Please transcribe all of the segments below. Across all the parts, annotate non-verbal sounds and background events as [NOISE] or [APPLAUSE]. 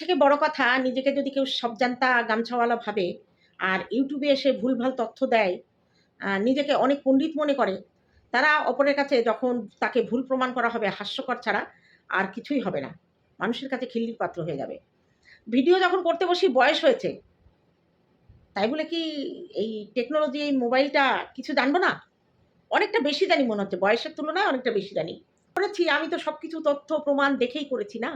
থেকে বড় কথা, নিজেকে যদি কেউ সব জানতা গামছাওয়ালা ভাবে আর ইউটিউবে এসে ভুলভাল তথ্য দেয় নিজেকে অনেক পণ্ডিত মনে করে, তারা অপরের কাছে যখন তাকে ভুল প্রমাণ করা হবে হাস্যকর ছাড়া আর কিছুই হবে না। মানুষের কাছে খিল্লির পাত্র হয়ে যাবে। ভিডিও যখন করতে বসি বয়স হয়েছে, তাই বলে কি এই টেকনোলজি, এই মোবাইলটা কিছু জানব না? অনেকটা বেশি জানি মনে হচ্ছে, বয়সের তুলনায় অনেকটা বেশি জানি। করেছি, আমি তো সব কিছু তথ্য, প্রমাণ দেখেই করেছি না?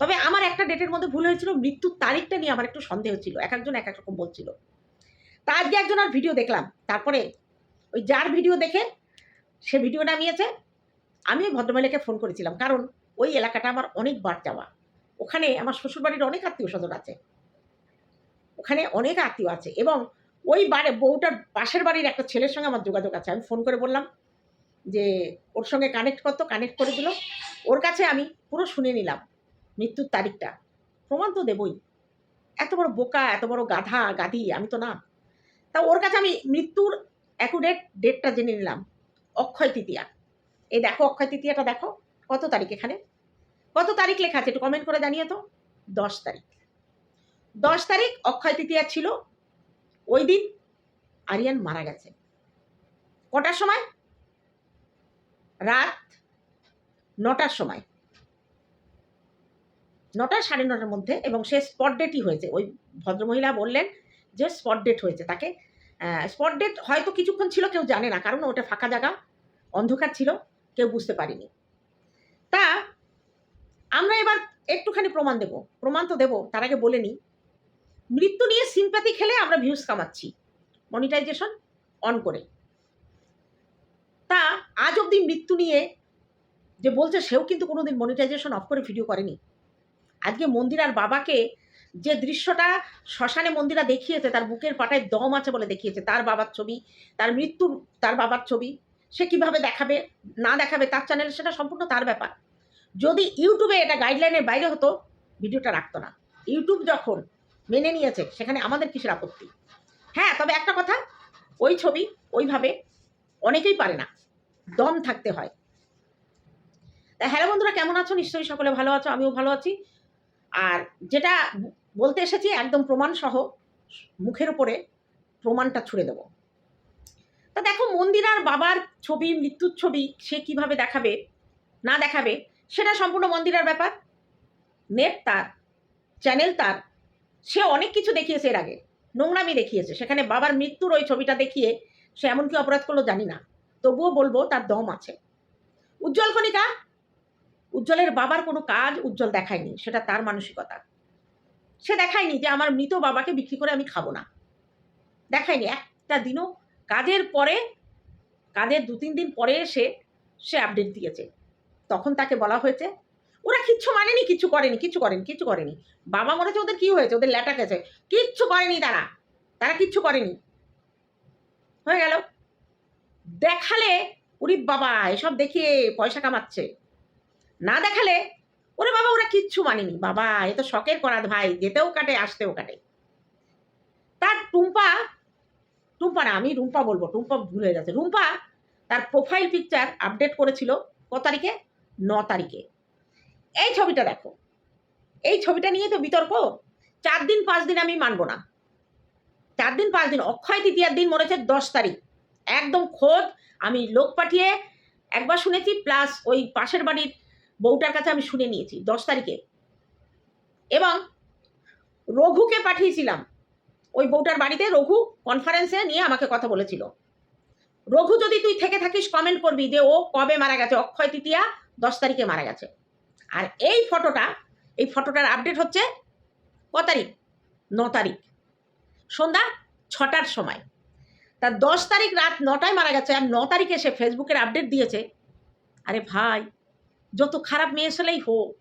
তবে আমার একটা ডেটের মধ্যে ভুল হয়েছিল, মৃত্যুর তারিখটা নিয়ে আমার একটু সন্দেহ ছিল। এক একজন এক এক রকম বলছিল। তা আজকে একজন আর ভিডিও দেখলাম। তারপরে ওই যার ভিডিও দেখে সে ভিডিও নামিয়েছে, আমি ওই ভদ্রমহিলাকে ফোন করেছিলাম। কারণ ওই এলাকাটা আমার অনেকবার যাওয়া। ওখানে আমার শ্বশুরবাড়ির অনেক আত্মীয় স্বজন আছে। ওখানে অনেক আত্মীয় আছে এবং ওই বাড়ি, বউটার পাশের বাড়ির একটা ছেলের সঙ্গে আমার যোগাযোগ আছে। আমি ফোন করে বললাম যে, ওর সঙ্গে কানেক্ট করতো কানেক্ট করে দিল। ওর কাছে আমি পুরো শুনে নিলাম। মৃত্যুর তারিখটা। প্রমাণ তো দেবই। এত বড় বোকা, এত বড় গাধা, গাধি, আমি তো না। তা ওর কাছে আমি মৃত্যুর অ্যাকুরেট ডেটটা জেনে নিলাম, অক্ষয় তৃতীয়া। এই দেখো, অক্ষয় তৃতীয়াটা দেখো, কত তারিখ এখানে? কত তারিখ লেখা আছে একটু কমেন্ট করে জানিয়ে তো? দশ তারিখ। দশ তারিখ অক্ষয় তৃতীয়া ছিল, ওই দিন আরিয়ান মারা গেছে। কটার সময়? রাত নটার সময়। নটা সাড়ে নটার মধ্যে এবং সে স্পট ডেটই হয়েছে। ওই ভদ্রমহিলা বললেন যে স্পট ডেট হয়েছে তাকে। স্পট ডেট হয়তো কিছুক্ষণ ছিল, কেউ জানে না, কারণ ওটা ফাঁকা জায়গা, অন্ধকার ছিল, কেউ বুঝতে পারিনি। তা আমরা এবার একটুখানি প্রমাণ দেব, প্রমাণ তো দেবো, তার আগে বলে নিই। মৃত্যু নিয়ে সিম্প্যাথি খেলে আমরা ভিউজ কামাচ্ছি মনিটাইজেশন অন করে। তা আজ অবধি মৃত্যু নিয়ে যে বলছে, সেও কিন্তু কোনোদিন মনিটাইজেশন অফ করে ভিডিও করেনি। আজকে মন্দিরার বাবাকে যে দৃশ্যটা শ্মশানে মন্দিরা দেখিয়েছে, তার বুকের পাটায় দম আছে বলে দেখিয়েছে, তার বাবার ছবি, তার মৃত্যুর তার বাবার ছবি, সে কীভাবে দেখাবে, না দেখাবে, তার চ্যানেলে সেটা সম্পূর্ণ তার ব্যাপার। যদি ইউটিউবে এটা গাইডলাইনের বাইরে হতো, ভিডিওটা রাখতো না। ইউটিউব যখন মেনে নিয়েছে, সেখানে আমাদের কিসের আপত্তি? হ্যাঁ তবে একটা কথা, ওই ছবি ওইভাবে অনেকেই পারে না। দম থাকতে হয়। তা হ্যালো বন্ধুরা, কেমন আছো? নিশ্চয়ই সকলে ভালো আছো, আমিও ভালো আছি। আর যেটা বলতে এসেছি, একদম প্রমাণ সহ মুখের উপরে প্রমাণটা ছুড়ে দেবো। তা দেখো মন্দিরার বাবার ছবি, মৃত্যুর ছবি সে কীভাবে দেখাবে, না দেখাবে, সেটা সম্পূর্ণ মন্দিরার ব্যাপার। নেট তার, চ্যানেল তার, সে অনেক কিছু দেখিয়েছে এর আগে, নোংরামি দেখিয়েছে। সেখানে বাবার মৃত্যুর ওই ছবিটা দেখিয়ে সে এমন কি অপরাধ করল জানি না, তবুও বলব তার দম আছে। উজ্জ্বল কণিকা উজ্জ্বলের বাবার কোনো কাজ উজ্জ্বল দেখায়নি, সেটা তার মানসিকতা। সে দেখায়নি যে আমার মৃত বাবাকে বিক্রি করে আমি খাব না। দেখায়নি। একটা দিনও কাজের পরে, কাজের দু তিন দিন পরে এসে সে আপডেট দিয়েছে। তখন তাকে বলা হয়েছে, ওরা কিচ্ছু মানেনি, কিচ্ছু করেনি কিচ্ছু করেনি কিচ্ছু করেনি। বাবা মনে হচ্ছে ওদের কি হয়েছে? ওদের ল্যাটা গেছে কিচ্ছু করেনি তারা। তারা কিচ্ছু করেনি। হয়ে গেল। দেখালে উরি বাবা, এসব দেখিয়ে পয়সা কামাচ্ছে। না দেখালে ওরে বাবা, ওরা কিচ্ছু মানেনি। বাবা, এ তো শখের করাত ভাই, যেতেও কাটে, আসতেও কাটে। তার টুম্পা টুম্পা না, আমি রুম্পা বলব, টুম্পা ভুল হয়ে যাচ্ছে রুম্পা তার প্রোফাইল পিকচার আপডেট করেছিল ক তারিখে? ন তারিখে। এই ছবিটা দেখো। এই ছবিটা নিয়ে তো বিতর্ক। চার দিন, পাঁচ দিন আমি মানবো না। চার দিন, পাঁচ দিন, অক্ষয় তৃতীয়ার দিন হচ্ছে দশ তারিখ। একদম খোদ আমি লোক পাঠিয়ে একবার শুনেছি, প্লাস ওই পাশের বাড়ির বউটার কাছে আমি শুনে নিয়েছি, দশ তারিখে। এবং রঘুকে পাঠিয়েছিলাম। ওই বউটার বাড়িতে রঘু কনফারেন্সে নিয়ে আমাকে কথা বলেছিল। রঘু, যদি তুই থেকে থাকিস কমেন্ট করবি যে ও কবে মারা গেছে? অক্ষয় তৃতীয়া, দশ তারিখে মারা গেছে। আর এই ফটোটা এই ফটোটার আপডেট হচ্ছে ক তারিখ? ন তারিখ। সন্ধ্যা ছটার সময়। তা দশ তারিখ রাত নটায় মারা গেছে। আর ন তারিখে সে ফেসবুকের আপডেট দিয়েছে। আরে ভাই যত খারাপ মেয়ে ছেলেই হোক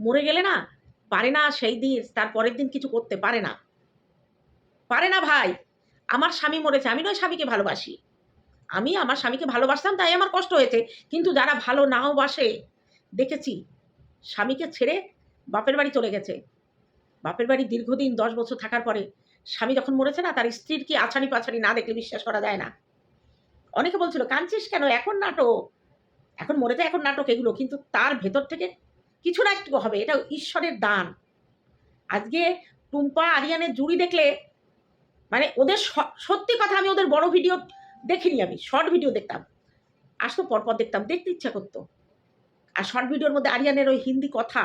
মরে গেলে না, পারে না সেই দিন, তার পরের দিন কিছু করতে পারে না। পারে না ভাই, আমার স্বামী মরেছে, আমি নয় স্বামীকে ভালোবাসি। আমি আমার স্বামীকে ভালোবাসতাম, তাই আমার কষ্ট হয়েছে। কিন্তু যারা ভালো নাও বাসে, দেখেছি, স্বামীকে ছেড়ে বাপের বাড়ি চলে গেছে। বাপের বাড়ি দীর্ঘদিন, দশ বছর থাকার পরে, স্বামী যখন মরেছে না, তার স্ত্রীর কি আছানি পাছানি না দেখলে বিশ্বাস করা যায় না? অনেকে বলছিল, কাঁদছিস কেন? এখন নাটক। এখন মরে যায়, এখন নাটক এগুলো, কিন্তু তার ভেতর থেকে কিছু না একটু হবে, এটা ঈশ্বরের দান। আজকে টুম্পা, আরিয়ানের জুড়ি দেখলে মানে ওদের সত্যি কথা আমি ওদের বড় ভিডিও দেখিনি আমি, শর্ট ভিডিও দেখতাম। আসতো, পরপর দেখতাম, দেখতে ইচ্ছা করতো। আর শর্ট ভিডিওর মধ্যে আরিয়ানের ওই হিন্দি কথা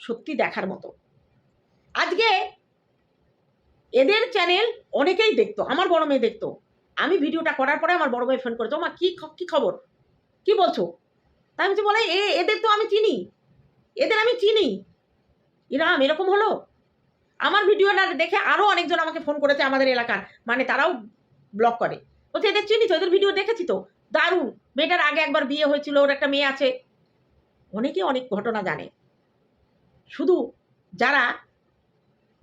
সত্যি দেখার মতো। আজকে এদের চ্যানেল অনেকেই দেখতো, আমার বড় মেয়ে দেখতো। আমি ভিডিওটা করার পরে আমার বড় মেয়ে ফোন করতো মা কি কি খবর? কি বলছো? তাই আমি বলে, এ, এদের তো আমি চিনি। এদের আমি চিনি। ইরাম, এরকম হলো? আমার ভিডিওটা দেখে আরও অনেকজন আমাকে ফোন করেছে আমাদের এলাকার। মানে তারাও ব্লগ করে। বলছে, এদের চিনি তো, এদের ভিডিও দেখেছি তো। দারুণ। মেয়েটার আগে একবার বিয়ে হয়েছিল, ওর একটা মেয়ে আছে। অনেকে অনেক ঘটনা জানে। শুধু যারা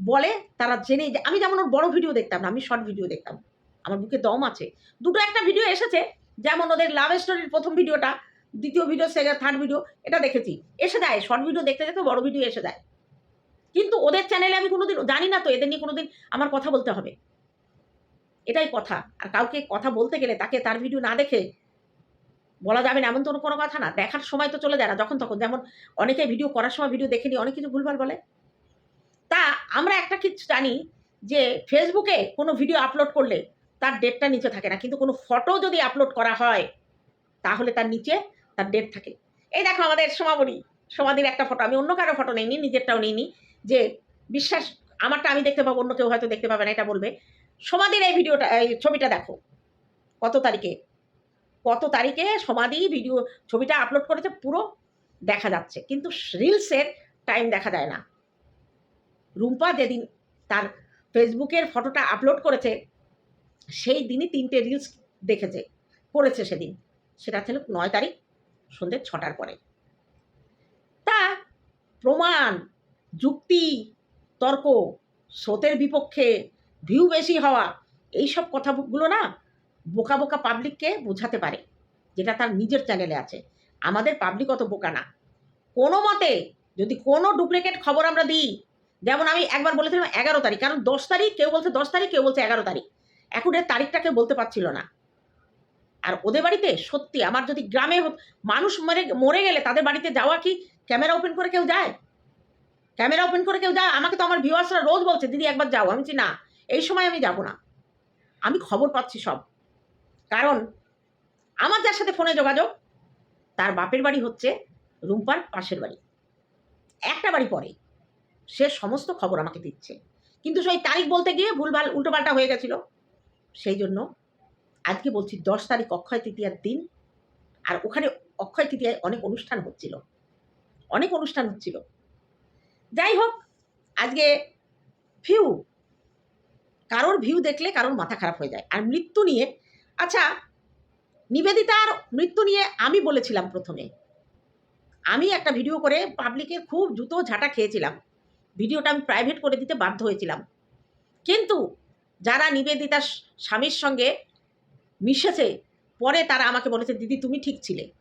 বলে, তারা জেনে আমি যেমন ওর বড় ভিডিও দেখতাম না, আমি শর্ট ভিডিও দেখতাম। আমার বুকে দম আছে। দুটো একটা ভিডিও এসেছে যেমন ওদের লাভ স্টোরির প্রথম ভিডিওটা দ্বিতীয় ভিডিও সেকেন্ড থার্ড ভিডিও এটা দেখেছি। এসে দেয় শর্ট ভিডিও দেখতে দেখতে বড় ভিডিও এসে দেয়। কিন্তু ওদের চ্যানেলে আমি কোনোদিন, জানি না তো, এদের নিয়ে কোনোদিন আমার কথা বলতে হবে। এটাই কথা। আর কাউকে কথা বলতে গেলে তাকে তার ভিডিও না দেখে বলা যাবে না, এমন তো কোনো কথা না। দেখার সময় তো চলে যায় না যখন তখন। যেমন অনেকে ভিডিও করার সময় ভিডিও দেখে দেখেনি অনেক কিছু ভুলভাল বলে। তা আমরা একটা কিছু জানি যে ফেসবুকে কোনো ভিডিও আপলোড করলে তার ডেটটা নিচে থাকে না। কিন্তু কোনো ফটো যদি আপলোড করা হয়, তাহলে তার নিচে তার ডেট থাকে। এই দেখো আমাদের সমাবরী সমাধির একটা ফটো আমি অন্য কারও ফটো নিইনি, নিজেরটাও নিইনি। যে বিশ্বাস, আমারটা আমি দেখতে পাবো, অন্য কেউ হয়তো দেখতে পাবে না, এটা বলবে। সমাধির এই ভিডিওটা এই ছবিটা দেখো। কত তারিখে? কত তারিখে সমাধি ভিডিও ছবিটা আপলোড করেছে, পুরো দেখা যাচ্ছে। কিন্তু রিলসের টাইম দেখা যায় না। রুম্পা যেদিন তার ফেসবুকের ফটোটা আপলোড করেছে সেই দিনই তিনটে রিলস দেখেছে করেছে সেদিন। সেটা ছিল নয় তারিখ, সন্ধ্যে ছটার পরে। তা প্রমাণ, যুক্তি, তর্ক, স্রোতের বিপক্ষে ভিউ বেশি হওয়া এই সব কথাগুলো না বোকা বোকা পাবলিককে বোঝাতে পারে, যেটা তার নিজের চ্যানেলে আছে। আমাদের পাবলিক অত বোকা না। কোনো মতে যদি কোনো ডুপ্লিকেট খবর আমরা দিই, যেমন আমি একবার বলেছিলাম এগারো তারিখ, কারণ দশ তারিখ, কেউ বলছে দশ তারিখ, কেউ বলছে এগারো তারিখ। এখন এর তারিখটা কেউ বলতে পারছিল না। আর ওদের বাড়িতে সত্যি আমার যদি গ্রামে মানুষ মরে মরে গেলে তাদের বাড়িতে যাওয়া কি ক্যামেরা ওপেন করে কেউ যায়? ক্যামেরা ওপেন করে কেউ যায়? আমাকে তো আমার ভিউয়ার্সরা রোজ বলছে, দিদি, একবার যাও। আমি না, এই সময় আমি যাব না। আমি খবর পাচ্ছি সব। কারণ আমার যার সাথে ফোনে যোগাযোগ, তার বাপের বাড়ি হচ্ছে রুম্পার পাশের বাড়ি। একটা বাড়ি পরে সে সমস্ত খবর আমাকে দিচ্ছে। কিন্তু সেই তারিখ বলতে গিয়ে ভুলভাল, উল্টোপাল্টা হয়ে গেছিল। সেই জন্য আজকে বলছি দশ তারিখ অক্ষয় তৃতীয়ার দিন। আর ওখানে অক্ষয় তৃতীয়ায় অনেক অনুষ্ঠান হচ্ছিল। অনেক অনুষ্ঠান হচ্ছিল। যাই হোক, আজকে ভিউ কারোর ভিউ দেখলে কারোর মাথা খারাপ হয়ে যায়। আর মৃত্যু নিয়ে আচ্ছা নিবেদিতার মৃত্যু নিয়ে আমি বলেছিলাম প্রথমে। আমি একটা ভিডিও করে পাবলিকের খুব জুতো ঝাঁটা খেয়েছিলাম। ভিডিওটা আমি প্রাইভেট করে দিতে বাধ্য হয়েছিলাম। কিন্তু যারা নিবেদিতার স্বামীর সঙ্গে মিশেছে, পরে তারা আমাকে বলেছে, দিদি, তুমি ঠিক ছিলে।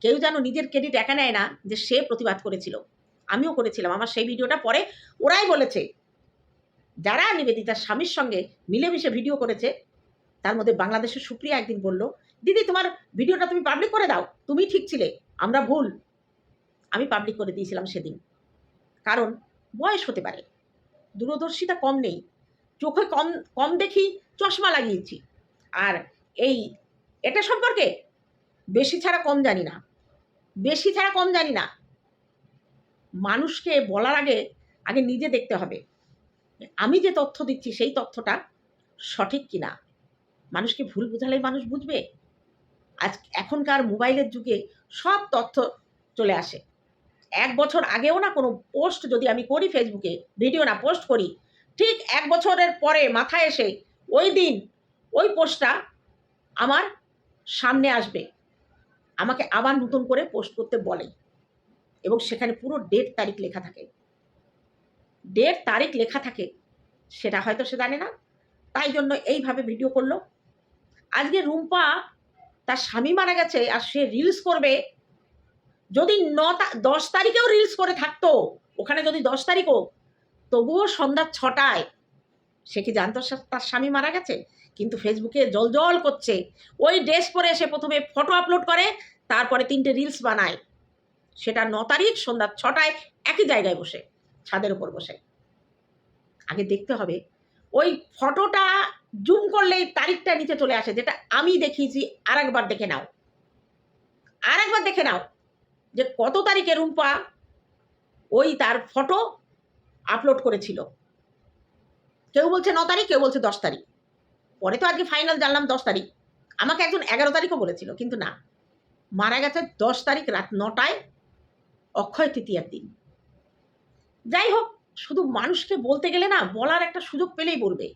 কেউ যেন নিজের ক্রেডিট একা নেয় না যে সে প্রতিবাদ করেছিল। আমিও করেছিলাম। আমার সেই ভিডিওটা পরে ওরাই বলেছে। যারা নিবেদিতার স্বামীর সঙ্গে মিলেমিশে ভিডিও করেছে, তার মধ্যে বাংলাদেশের সুপ্রিয়া একদিন বলল, দিদি, তোমার ভিডিওটা তুমি পাবলিক করে দাও। তুমি ঠিক ছিলে। আমরা ভুল। আমি পাবলিক করে দিয়েছিলাম সেদিন। কারণ বয়স হতে পারে। দূরদর্শিতা কম নেই। চোখে কম কম দেখি চশমা লাগিয়েছি। আর এই, এটা সম্পর্কে বেশি ছাড়া কম জানি না। বেশি ছাড়া কম জানি না। মানুষকে বলার আগে আগে নিজে দেখতে হবে। আমি যে তথ্য দিচ্ছি, সেই তথ্যটা সঠিক কিনা? মানুষকে ভুল বোঝালেই মানুষ বুঝবে? আজ, এখনকার মোবাইলের যুগে সব তথ্য চলে আসে। এক বছর আগেও না কোনো পোস্ট যদি আমি করি ফেসবুকে ভিডিও না পোস্ট করি ঠিক এক বছরের পরে মাথায় এসে ওই দিন ওই পোস্টটা আমার সামনে আসবে। আমাকে আবার নতুন করে পোস্ট করতে বলে এবং সেখানে পুরো ডেট তারিখ লেখা থাকে। ডেট তারিখ লেখা থাকে, সেটা হয়তো সে জানে না। তাই জন্য এইভাবে ভিডিও করল। আজকে রুম্পা তার স্বামী মারা গেছে আর সে রিলস করবে। যদি ন দশ তারিখেও রিলস করে থাকতো, ওখানে যদি দশ তারিখও তবুও সন্ধ্যা ছটায়। সে কি জানতো তার স্বামী মারা গেছে? কিন্তু ফেসবুকে জল জল করছে। ওই ড্রেস পরে সে প্রথমে ফটো আপলোড করে, তারপরে তিনটে রিলস বানায়। সেটা ন তারিখ সন্ধ্যা ছটায় একই জায়গায় বসে, ছাদের উপর বসে। আগে দেখতে হবে, ওই ফটোটা জুম করলেই তারিখটা নিচে চলে আসে, যেটা আমি দেখিয়েছি আর একবার দেখে নাও। আর একবার দেখে নাও যে কত তারিখে রুম্পা, ওই তার ফটো আপলোড করেছিল। কেউ বলছে ন তারিখ, কেউ বলছে দশ তারিখ। পরে তো আজকে ফাইনাল জানলাম দশ তারিখ। আমাকে একজন এগারো তারিখও বলেছিল, কিন্তু না। মারা গেছে দশ তারিখ রাত নটায়, অক্ষয় তৃতীয়ার দিন। যাই হোক, শুধু মানুষকে বলতে গেলে না, বলার একটা সুযোগ পেলেই বলবে।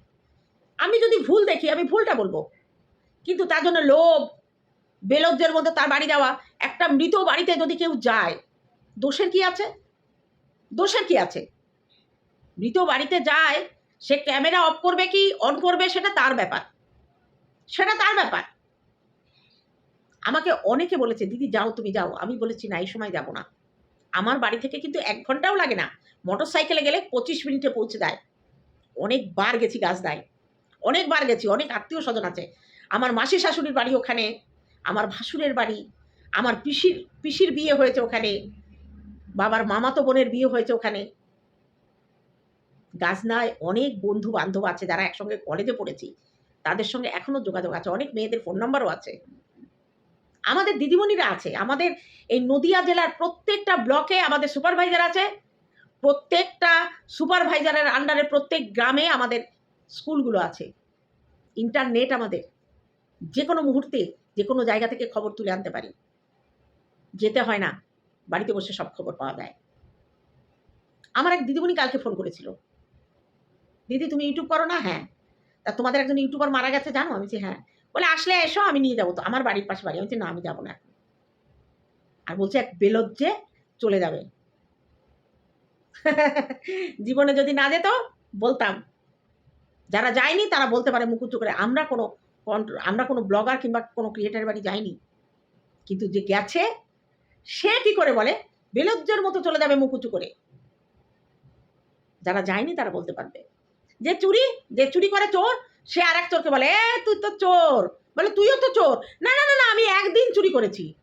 আমি যদি ভুল দেখি, আমি ভুলটা বলব। কিন্তু তার জন্য লোভ, বেলজ্জের মধ্যে তার বাড়ি যাওয়া, একটা মৃত বাড়িতে যদি কেউ যায়, দোষের কি আছে? দোষের কি আছে? মৃত বাড়িতে যায়, সে ক্যামেরা অফ করবে কি, অন করবে, সেটা তার ব্যাপার। সেটা তার ব্যাপার। আমাকে অনেকে বলেছে, দিদি, যাও, তুমি যাও। আমি বলেছি, না, এই সময় যাব না। আমার বাড়ি থেকে কিন্তু এক ঘন্টাও লাগে না। মোটর সাইকেলে গেলে পঁচিশ মিনিটে পৌঁছে দেয় অনেকবার গেছি গাছদায় অনেকবার গেছি, অনেক আত্মীয় স্বজন আছে। আমার মাসি শাশুড়ির বাড়ি ওখানে, আমার ভাসুরের বাড়ি, আমার পিসির পিসির বিয়ে হয়েছে ওখানে, বাবার মামাতো বোনের বিয়ে হয়েছে ওখানে। গাজনায় অনেক বন্ধু বান্ধব আছে যারা একসঙ্গে কলেজে পড়েছি। তাদের সঙ্গে এখনও যোগাযোগ আছে। অনেক মেয়েদের ফোন নাম্বারও আছে। আমাদের দিদিমণিরা আছে। আমাদের এই নদিয়া জেলার প্রত্যেকটা ব্লকে আমাদের সুপারভাইজার আছে। প্রত্যেকটা সুপারভাইজারের আন্ডারে প্রত্যেক গ্রামে আমাদের স্কুলগুলো আছে। ইন্টারনেট আমাদের। যে কোনো মুহূর্তে যে কোনো জায়গা থেকে খবর তুলে আনতে পারি। যেতে হয় না। বাড়িতে বসে সব খবর পাওয়া যায়। আমার এক দিদিমণি কালকে ফোন করেছিল। দিদি, তুমি ইউটিউব করো না? হ্যাঁ। তা তোমাদের একজন ইউটিউবার মারা গেছে, জানো? আমি বলছি হ্যাঁ। বলে, আসলে এসো, আমি নিয়ে যাব। তো আমার বাড়ির পাশে বাড়ি। আমি না, আমি যাব না আর বলছে, এক বেলজ্জে চলে যাবে। [LAUGHS] জীবনে যদি না যেত, বলতাম। যারা যায়নি, তারা বলতে পারে মুকুচু করে। আমরা কোনো আমরা কোনো ব্লগার কিংবা কোনো ক্রিয়েটার বাড়ি যাইনি। কিন্তু যে গেছে, সে কি করে বলে? বেলজ্জের মতো চলে যাবে মুকুচু করে। যারা যায়নি, তারা বলতে পারবে। যে চুরি যে চুরি করে চোর, সে আর এক চোরকে বলে, এ, তুই তো চোর। বলে, তুইও তো চোর। না না না না, আমি একদিন চুরি করেছি।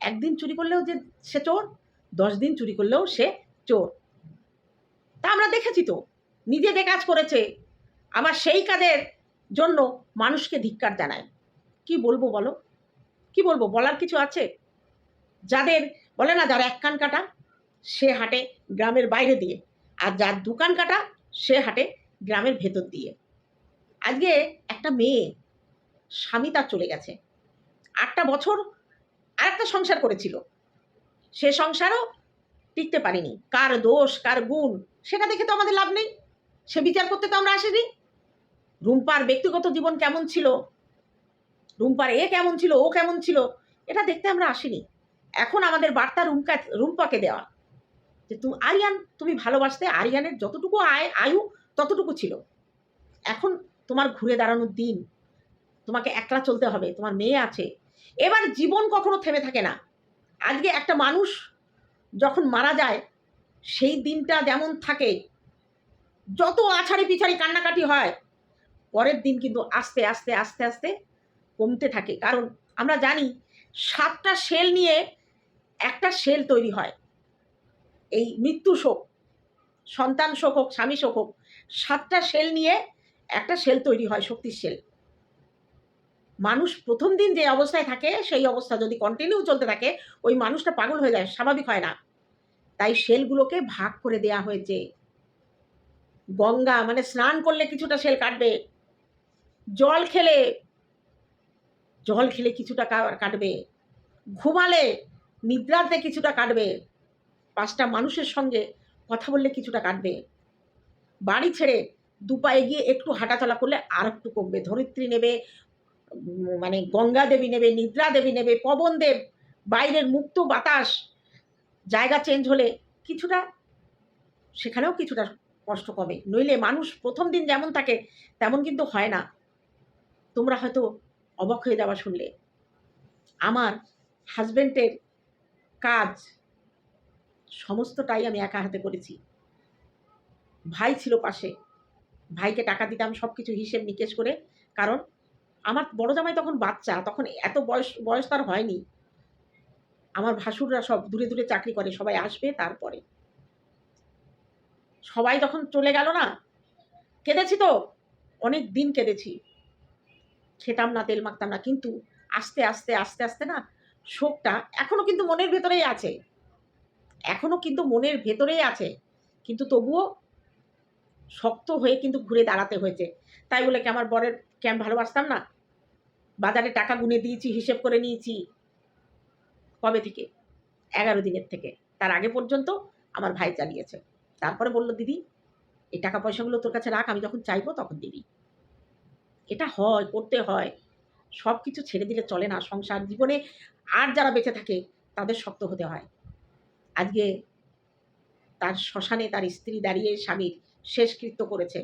একদিন চুরি করলেও যে সে চোর, দশ দিন চুরি করলেও সে চোর। তা আমরা দেখেছি তো, নিজে যে কাজ করেছে, আবার সেই কাজের জন্য মানুষকে ধিক্কার জানায়। কি বলব বলো? কি বলব? বলার কিছু আছে? যাদের, বলে না, যার এক কান কাটা, সে হাঁটে গ্রামের বাইরে দিয়ে, আর যার দোকান কাটা, সে হাঁটে গ্রামের ভেতর দিয়ে। আজকে একটা মেয়ে, স্বামী তার চলে গেছে। আটটা বছর আর একটা সংসার করেছিল। সে সংসারও টিকতে পারিনি। কার দোষ, কার গুণ, সেটা দেখে তো আমাদের লাভ নেই। সে বিচার করতে তো আমরা আসিনি। রুম্পার ব্যক্তিগত জীবন কেমন ছিল? রুম্পার এ কেমন ছিল, ও কেমন ছিল, এটা দেখতে আমরা আসিনি। এখন আমাদের বার্তা রুম্পা, রুম্পাকে দেওয়া। যে তুমি, আরিয়ান, তুমি ভালোবাসতে আরিয়ানের যতটুকু আয়, আয়ু ততটুকু ছিল। এখন তোমার ঘুরে দাঁড়ানোর দিন। তোমাকে একলা চলতে হবে, তোমার মেয়ে আছে। এবার জীবন কখনো থেমে থাকে না। আজকে একটা মানুষ যখন মারা যায়, সেই দিনটা যেমন থাকে, যত আছাড়ি পিছাড়ি কান্নাকাটি হয়, পরের দিন কিন্তু আস্তে আস্তে আস্তে আস্তে কমতে থাকে। কারণ আমরা জানি, সাতটা সেল নিয়ে একটা সেল তৈরি হয়। এই মৃত্যু শোক, সন্তান শোক হোক, স্বামী শোক হোক সাতটা সেল নিয়ে একটা সেল তৈরি হয়, শক্তির সেল মানুষ প্রথম দিন যে অবস্থায় থাকে, সেই অবস্থা যদি কন্টিনিউ চলতে থাকে, ওই মানুষটা পাগল হয়ে যায়, স্বাভাবিক হয় না। তাই সেলগুলোকে ভাগ করে দেয়া হয়েছে। গঙ্গা মানে স্নান করলে কিছুটা সেল কাটবে। জল খেলে জল খেলে কিছুটা কাটবে। ঘুমালে নিদ্রাতে কিছুটা কাটবে। পাঁচটা মানুষের সঙ্গে কথা বললে কিছুটা কাটবে। বাড়ি ছেড়ে দু পায়ে গিয়ে একটু হাঁটাচলা করলে আর একটু কমবে। ধরিত্রী নেবে মানে গঙ্গা দেবী নেবে, নিদ্রা দেবী নেবে, পবন দেব, বাইরের মুক্ত বাতাস, জায়গা চেঞ্জ হলে কিছুটা, সেখানেও কিছুটা কষ্ট কমে। নইলে মানুষ প্রথম দিন যেমন থাকে, তেমন কিন্তু হয় না। তোমরা হয়তো অবাক হয়ে যাওয়া শুনলে। আমার হাজবেন্ডের কাজ, সমস্তটাই আমি একা হাতে করেছি। ভাই ছিল পাশে। ভাইকে টাকা দিতাম সব কিছু হিসেব নিকেশ করে। কারণ আমার বড় জামাই তখন বাচ্চা, তখন এত বয়স বয়স তার হয়নি। আমার ভাসুররা সব দূরে দূরে চাকরি করে, সবাই আসবে তারপরে। সবাই তখন চলে গেল না, কেঁদেছি তো, অনেক দিন কেঁদেছি। খেতাম না, তেল মাখতাম না, কিন্তু আস্তে আস্তে আস্তে আস্তে না শোকটা এখনও কিন্তু মনের ভেতরেই আছে। এখনও কিন্তু মনের ভেতরেই আছে। কিন্তু তবুও শক্ত হয়ে কিন্তু ঘুরে দাঁড়াতে হয়েছে। তাই বলে কি আমার বরের কি আমি ভালোবাসতাম না? বাজারে টাকা গুনে দিয়েছি, হিসেব করে নিয়েছি। কবে থেকে? এগারো দিনের থেকে। তার আগে পর্যন্ত আমার ভাই চালিয়েছে। তারপরে বলল, দিদি, এই টাকা পয়সাগুলো তোর কাছে রাখ, আমি যখন চাইব তখন দিবি। এটা হয়, করতে হয়। সব কিছু ছেড়ে দিলে চলে না। সংসার জীবনে আর যারা বেঁচে থাকে, তাদের শক্ত হতে হয়। আজকে তার শ্মশানে তার স্ত্রী দাঁড়িয়ে স্বামীর শেষকৃত্য করেছে।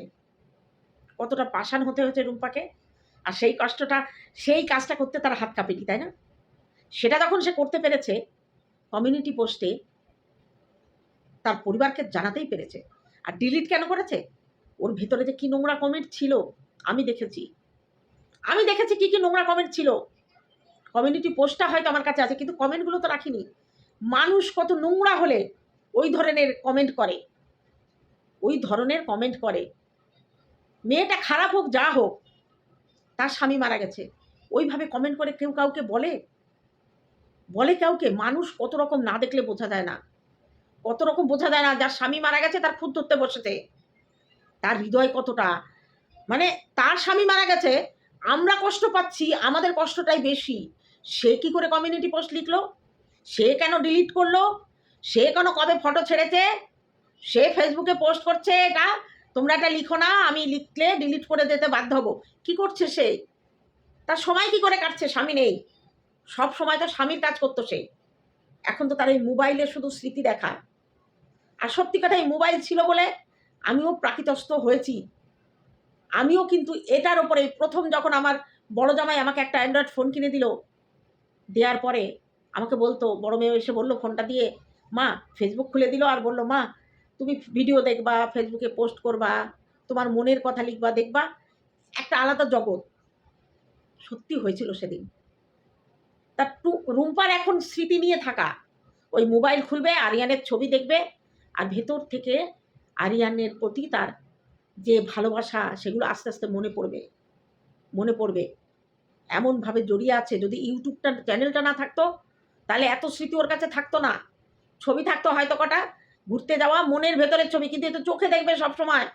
কতটা পাষাণ হতে হয়েছে রুম্পাকে? আর সেই কষ্টটা, সেই কাজটা করতে তার হাত কাঁপেনি তাই না? সেটা যখন সে করতে পেরেছে কমিউনিটি পোস্টে তার পরিবারকে জানাতেই পেরেছে। আর ডিলিট কেন করেছে? ওর ভেতরে যে কি নোংরা কমেন্ট ছিল, আমি দেখেছি। আমি দেখেছি কি কি নোংরা কমেন্ট ছিল। কমিউনিটি পোস্টটা হয়তো আমার কাছে আছে, কিন্তু কমেন্টগুলো তো রাখিনি। মানুষ কত নোংরা হলে ওই ধরনের কমেন্ট করে। ওই ধরনের কমেন্ট করে। মেয়েটা খারাপ হোক, যা হোক, তার স্বামী মারা গেছে। ওইভাবে কমেন্ট করে কেউ কাউকে বলে? বলে কাউকে? মানুষ কত রকম না দেখলে বোঝা যায় না। কত রকম বোঝা যায় না যার স্বামী মারা গেছে, তার খুদ ধরতে বসেছে। তার হৃদয় কতটা? মানে তার স্বামী মারা গেছে, আমরা কষ্ট পাচ্ছি, আমাদের কষ্টটাই বেশি। সে কি করে কমিউনিটি পোস্ট লিখলো? সে কেন ডিলিট করল? সে কেন কবে ফটো ছেড়েছে? সে ফেসবুকে পোস্ট করছে এটা, তোমরা এটা লিখো না, আমি লিখলে ডিলিট করে দিতে বাধ্য হব। কী করছে সে? তার সময় কি করে কাটছে? স্বামী নেই। সব সময় তো স্বামীর কাজ করতো সে। এখন তো তার এই মোবাইলে শুধু স্মৃতি দেখা আর সত্যি কথা, এই মোবাইল ছিল বলে আমিও প্রাকৃতস্থ হয়েছি। আমিও কিন্তু এটার ওপরে প্রথম যখন আমার বড় জামাই আমাকে একটা অ্যান্ড্রয়েড ফোন কিনে দিল, দেওয়ার পরে আমাকে বলতো, বড় মেয়ে এসে বলল ফোনটা দিয়ে, মা ফেসবুক খুলে দিল আর বলল, মা তুমি ভিডিও দেখবা ফেসবুকে পোস্ট করবা, তোমার মনের কথা লিখবা, দেখবা, একটা আলাদা জগৎ। সত্যি হয়েছিল সেদিন। তার টু, রুম্পার এখন স্মৃতি নিয়ে থাকা। ওই মোবাইল খুলবে, আরিয়ানের ছবি দেখবে, আর ভেতর থেকে আরিয়ানের প্রতি তার যে ভালোবাসা, সেগুলো আস্তে আস্তে মনে পড়বে। মনে পড়বে। এমনভাবে জড়িয়ে আছে, যদি ইউটিউবটা চ্যানেলটা না থাকতো, তাহলে এত স্মৃতি ওর কাছে থাকতো না। ছবি থাকতো হয়তো কটা ঘুরতে যাওয়া মনের ভেতরের ছবি, কিন্তু এ তো চোখে দেখবে সব সময়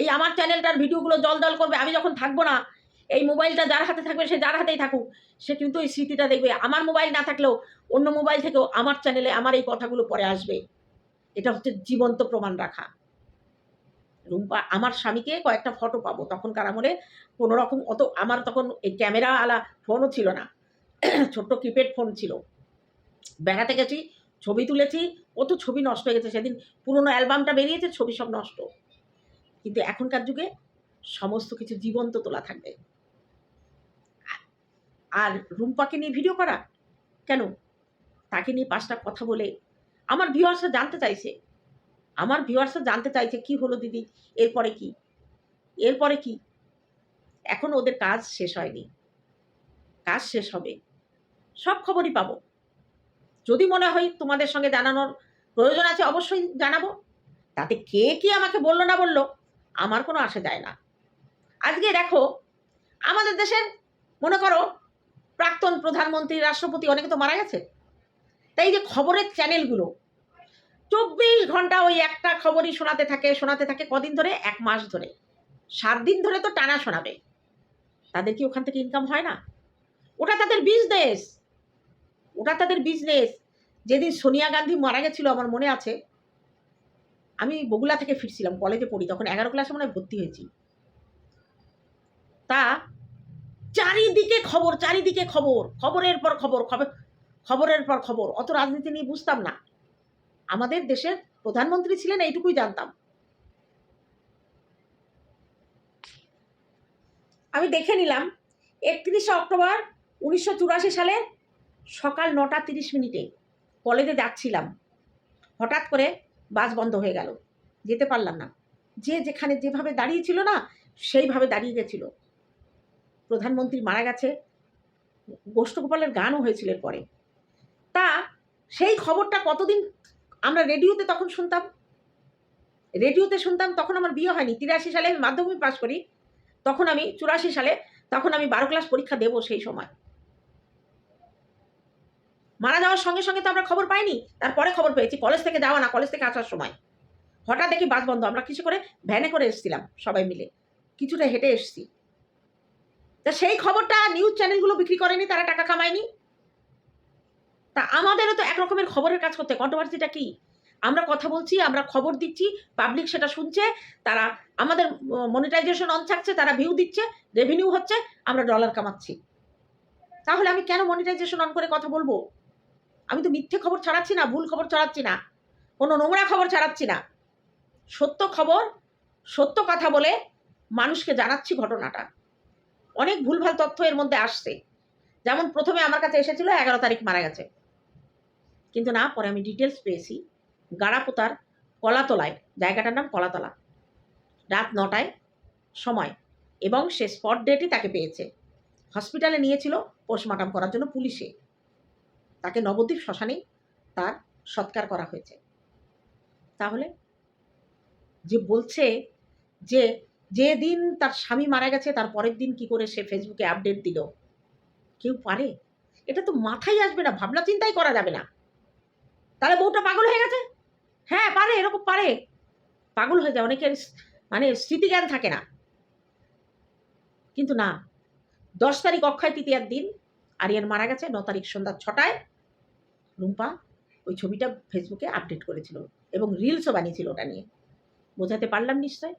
এই আমার চ্যানেলটার ভিডিওগুলো জল জল করবে, আমি যখন থাকব না, এই মোবাইলটা যার হাতে থাকবে, সে যার হাতেই থাকুক, সে কিন্তু এই স্মৃতিটা দেখবে। আমার মোবাইল না থাকলেও অন্য মোবাইল থেকেও আমার চ্যানেলে আমার এই কথাগুলো পরে আসবে। এটা হচ্ছে জীবন্ত প্রমাণ রাখা। রুম্পা, আমার স্বামীকে কয়েকটা ফটো পাবো। তখনকার আমলে কোনো রকম অত, আমার তখন এই ক্যামেরা আলা ফোনও ছিল না। ছোট্ট কিপ্যাড ফোন ছিল। বেড়াতে গেছি, ছবি তুলেছি কত ছবি নষ্ট হয়ে গেছে। সেদিন পুরনো অ্যালবামটা বেরিয়েছে, ছবি সব নষ্ট। কিন্তু এখনকার যুগে সমস্ত কিছু জীবন্ত তোলা থাকবে। আর রুম্পাকে নিয়ে ভিডিও করা? কেন? তাকে নিয়ে পাঁচটা কথা বলে আমার ভিউয়ার্সরা জানতে চাইছে। আমার ভিউয়ার্সরা জানতে চাইছে, কি হলো দিদি? এরপরে কি? এরপরে কি? এখন ওদের কাজ শেষ হয়নি। কাজ শেষ হবে। সব খবরই পাবো। যদি মনে হয় তোমাদের সঙ্গে জানানোর প্রয়োজন আছে অবশ্যই জানাব। তাতে কে কি আমাকে বলল না বলল, আমার কোনো আসে যায় না। আজকে দেখো, আমাদের দেশের, মনে করো, প্রাক্তন প্রধানমন্ত্রী, রাষ্ট্রপতি অনেকে তো মারা গেছে। তাই যে খবরের চ্যানেলগুলো, চব্বিশ ঘণ্টা ওই একটা খবরই শোনাতে থাকে শোনাতে থাকে কদিন ধরে? এক মাস ধরে। সাত দিন ধরে তো টানা শোনাবে। তাদের কি ওখান থেকে ইনকাম হয় না? ওটা তাদের বিজনেস ওটা তাদের বিজনেস যেদিন সোনিয়া গান্ধী মারা গেছিল, আমার মনে আছে, আমি বগুলা থেকে ফিরছিলাম কলেজে পড়ি, তখন এগারো ক্লাসে মনে ভর্তি হয়েছি। তা চারিদিকে খবর চারিদিকে খবর, খবরের পর খবর খবর খবরের পর খবর, অত রাজনীতি নিয়ে বুঝতাম না। আমাদের দেশের প্রধানমন্ত্রী ছিলেন, এইটুকুই জানতাম। আমি দেখে নিলাম, একত্রিশে অক্টোবর উনিশশো চুরাশি সালে সকাল নটা তিরিশ মিনিটে কলেজে যাচ্ছিলাম। হঠাৎ করে বাস বন্ধ হয়ে গেল। যেতে পারলাম না। যে যেখানে যেভাবে দাঁড়িয়েছিল না, সেইভাবে দাঁড়িয়ে গেছিল। প্রধানমন্ত্রী মারা গেছে। গোষ্ঠগোপালের গানও হয়েছিল পরে তা সেই খবরটা কতদিন আমরা রেডিওতে তখন শুনতাম? রেডিওতে শুনতাম তখন আমার বিয়ে হয়নি। তিরাশি সালে আমি মাধ্যমিক পাস করি। তখন আমি চুরাশি সালে, তখন আমি বারো ক্লাস পরীক্ষা দেবো সেই সময়। মারা যাওয়ার সঙ্গে সঙ্গে তো আমরা খবর পাইনি, তারপরে খবর পেয়েছি কলেজ থেকে যাওয়া না কলেজ থেকে আসার সময়। হঠাৎ দেখি বাস বন্ধ, আমরা কিছু করে ভ্যানে করে এসেছিলাম সবাই মিলে। কিছুটা হেঁটে এসেছি। তা সেই খবরটা নিউজ চ্যানেলগুলো বিক্রি করেনি, তারা টাকা কামায়নি। তা আমাদেরও তো একরকমের খবরের কাজ করতে কন্ট্রোভার্সিটা কি? আমরা কথা বলছি, আমরা খবর দিচ্ছি পাবলিক সেটা শুনছে, তারা আমাদের মনিটাইজেশন অন থাকছে, তারা ভিউ দিচ্ছে রেভিনিউ হচ্ছে, আমরা ডলার কামাচ্ছি। তাহলে আমি কেন মনিটাইজেশন অন করে কথা বলব? আমি তো মিথ্যে খবর ছড়াচ্ছি না, ভুল খবর ছড়াচ্ছি না। কোনো নোংরা খবর ছাড়াচ্ছি না। সত্য খবর, সত্য কথা বলে মানুষকে জানাচ্ছি ঘটনাটা। অনেক ভুলভাল তথ্য এর মধ্যে আসছে। যেমন প্রথমে আমার কাছে এসেছিল, এগারো তারিখ মারা গেছে। কিন্তু না, পরে আমি ডিটেলস পেয়েছি। গাড়াপোতার কলাতলায়, জায়গাটার নাম কলাতলা। রাত নটায় সময় এবং সে স্পট ডেটই তাকে পেয়েছে। হসপিটালে নিয়েছিল পোস্টমর্টম করার জন্য পুলিশে। তাকে নবদ্বীপ শ্মশানেই তার সৎকার করা হয়েছে। তাহলে যে বলছে যে যে দিন তার স্বামী মারা গেছে, তার পরের দিন কি করে সে ফেসবুকে আপডেট দিল? কেউ পারে? এটা তো মাথায় আসবে না, ভাবনা চিন্তাই করা যাবে না। তাহলে বউটা পাগল হয়ে গেছে? হ্যাঁ পারে, এরকম পারে। পাগল হয়ে যায়, অনেকের মানে স্মৃতিজ্ঞান থাকে না। কিন্তু না, দশ তারিখ অক্ষয় তৃতীয়ার দিন আরিয়ান মারা গেছে, ন তারিখ সন্ধ্যা ছটায়। রুম্পা ওই ছবিটা ফেসবুকে আপডেট করেছিল এবং রিলসও বানিয়েছিল ওটা নিয়ে। বোঝাতে পারলাম নিশ্চয়?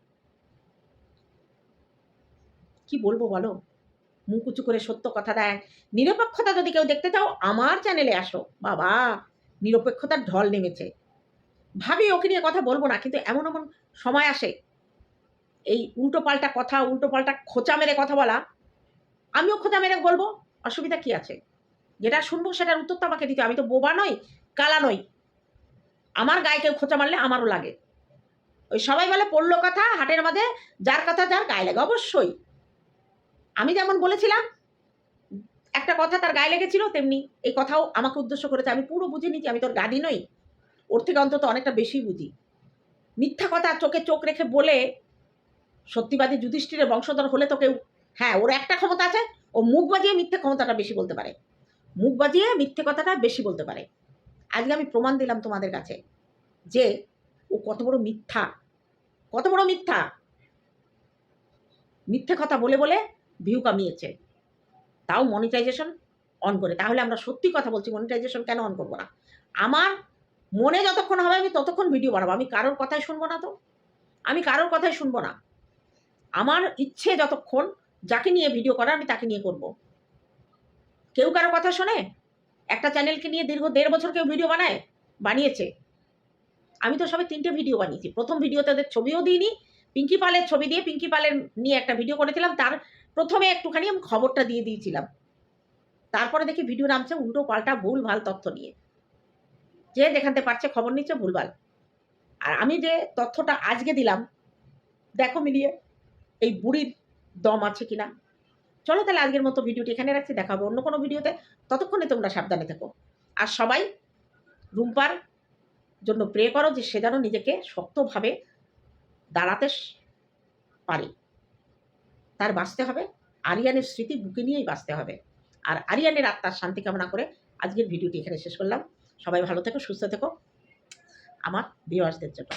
কি বলব বলো? মুখ উঁচু করে সত্য কথা দেয়। নিরপেক্ষতা যদি কেউ দেখতে চাও, আমার চ্যানেলে আসো। বাবা, নিরপেক্ষতার ঢল নেমেছে। ভাবি ওকে নিয়ে কথা বলব না, কিন্তু এমন এমন সময় আসে। এই উল্টো পাল্টা কথা, উল্টো পাল্টা খোঁচা মেরে কথা বলা। আমিও খোঁচা মেরে বলব, অসুবিধা কি আছে? যেটা শুনব সেটার উত্তর তো আমাকে দিতে আমি তো বোবা নই, কালা নই। আমার গায়ে কেউ খোঁচা মারলে আমারও লাগে। ওই সবাই বলে, পড়ল কথা, হাটের মাঝে, যার কথা যার গায়ে লাগে। অবশ্যই। আমি যেমন বলেছিলাম, একটা কথা তার গায়ে লেগেছিল, তেমনি এই কথাও আমাকে উদ্দেশ্য করেছে। আমি পুরো বুঝে নিচ্ছি আমি তোর গাদি নই। ওর থেকে অন্তত অনেকটা বেশি বুঝি। মিথ্যা কথা চোখে চোখ রেখে বলে, সত্যিবাদী যুধিষ্ঠিরের বংশধর হলে তো কেউ হ্যাঁ ওর একটা ক্ষমতা আছে, ও মুখ বাজিয়ে মিথ্যে ক্ষমতাটা বেশি বলতে পারে। মুখ বাজিয়ে মিথ্যে কথাটা বেশি বলতে পারে। আজকে আমি প্রমাণ দিলাম তোমাদের কাছে যে ও কত বড় মিথ্যা। কত বড় মিথ্যা। মিথ্যে কথা বলে বলে ভিউ কামিয়েছে। তাও মনিটাইজেশন অন করে। তাহলে আমরা সত্যি কথা বলছি মনিটাইজেশন কেন অন করব না? আমার মনে যতক্ষণ হবে আমি ততক্ষণ ভিডিও বানাবো। আমি কারোর কথাই শুনব না তো। আমি কারোর কথাই শুনব না। আমার ইচ্ছে যতক্ষণ যাকে নিয়ে ভিডিও করা আমি তাকে নিয়ে করব। কেউ কারও কথা শোনে? একটা চ্যানেলকে নিয়ে দীর্ঘ দেড় বছর কেউ ভিডিও বানায়? বানিয়েছে। আমি তো সবে তিনটে ভিডিও বানিয়েছি। প্রথম ভিডিওতে ওদের ছবিও দিইনি। পিঙ্কি পালের ছবি দিয়ে পিঙ্কি পালের নিয়ে একটা ভিডিও করেছিলাম। তার প্রথমে একটুখানি আমি খবরটা দিয়ে দিয়েছিলাম। তারপরে দেখি ভিডিও নামছে উল্টো পাল্টা ভুল ভালো তথ্য নিয়ে। যে দেখাতে পারছে খবর নিচ্ছে ভুলভাল। আর আমি যে তথ্যটা আজকে দিলাম, দেখো মিলিয়ে, এই বুড়ির দম আছে কিনা? চলো তাহলে আজকের মতো ভিডিওটি এখানে রাখছি, দেখা হবে অন্য কোনো ভিডিওতে। ততক্ষণে তোমরা সাবধানে থেকো। আর সবাই রুম্পার জন্য প্রে করো যে সে যেন নিজেকে শক্তভাবে দাঁড়াতে পারে। তার বাঁচতে হবে। আরিয়ানের স্মৃতি বুকে নিয়েই বাঁচতে হবে। আর আরিয়ানের আত্মার শান্তি কামনা করে আজকের ভিডিওটি এখানে শেষ করলাম। সবাই ভালো থেকো, সুস্থ থেকো। আমার ভিউয়ার্সদের জন্য।